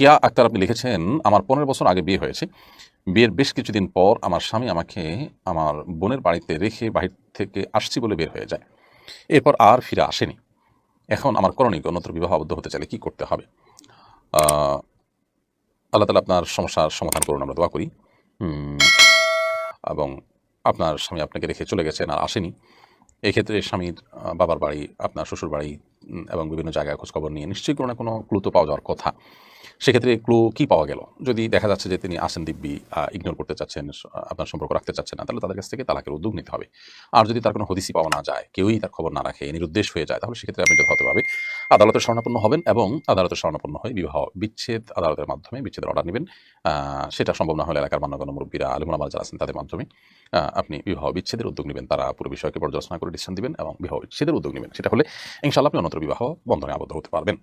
কিয়া আক্তার আপনি লিখেছেন, আমার পনেরো বছর আগে বিয়ে হয়েছে। বিয়ের বেশ কিছুদিন পর আমার স্বামী আমাকে আমার বোনের বাড়িতে রেখে বাহির থেকে আসছি বলে বের হয়ে যায়। এরপর আর ফিরে আসেনি। এখন আমার করণীয় অন্যত্র বিবাহ আবদ্ধ হতে চাইলে কি করতে হবে? আল্লাহ তালা আপনার সমস্যার সমাধান করুন, আমরা দোয়া করি। এবং আপনার স্বামী আপনাকে রেখে চলে গেছেন আর আসেনি। এক্ষেত্রে স্বামীর বাবার বাড়ি, আপনার শ্বশুর বাড়ি এবং বিভিন্ন জায়গায় খোঁজখবর নিয়ে নিশ্চয়ই কোনো না কোনো ক্লু তো পাওয়া যাওয়ার কথা। সেক্ষেত্রে ক্লু কি পাওয়া গেল? যদি দেখা যাচ্ছে যে তিনি আসেন দিব্যি ইগনোর করতে চাচ্ছেন আপনার সম্পর্ক রাখতে চাচ্ছেন না, তাহলে তাদের কাছ থেকে তালাকের উদ্যোগ নিতে হবে। আর যদি তার কোনো হদিসি পাওয়া না যায়, কেউই তার খবর না রাখে, নিরুদ্দেশ হয়ে যায়, তাহলে সেক্ষেত্রে আপনি যথাযথভাবে আদালতের শরণাপন্ন হবেন এবং আদালতের শরণাপন্ন হয়ে বিবাহ বিচ্ছেদ আদালতের মাধ্যমে বিচ্ছেদের অর্ডার নেবেন। সেটা সম্ভব না হলে এলাকার মান্যগণ্য মুরব্বীরা, আলিমুল আমার যারা আছেন তাদের মাধ্যমে আপনি বিবাহ বিচ্ছেদের উদ্যোগ নেবেন। তারা পুরো বিষয়কে পর্যালোচনা করে ডিসিশন দিবেন এবং বিবাহ বিচ্ছেদের উদ্যোগ নেবেন। সেটা হলে ইনশাল্লাহ আপনি অন্যত্র বিবাহ বন্ধনে আবদ্ধ হতে পারবেন।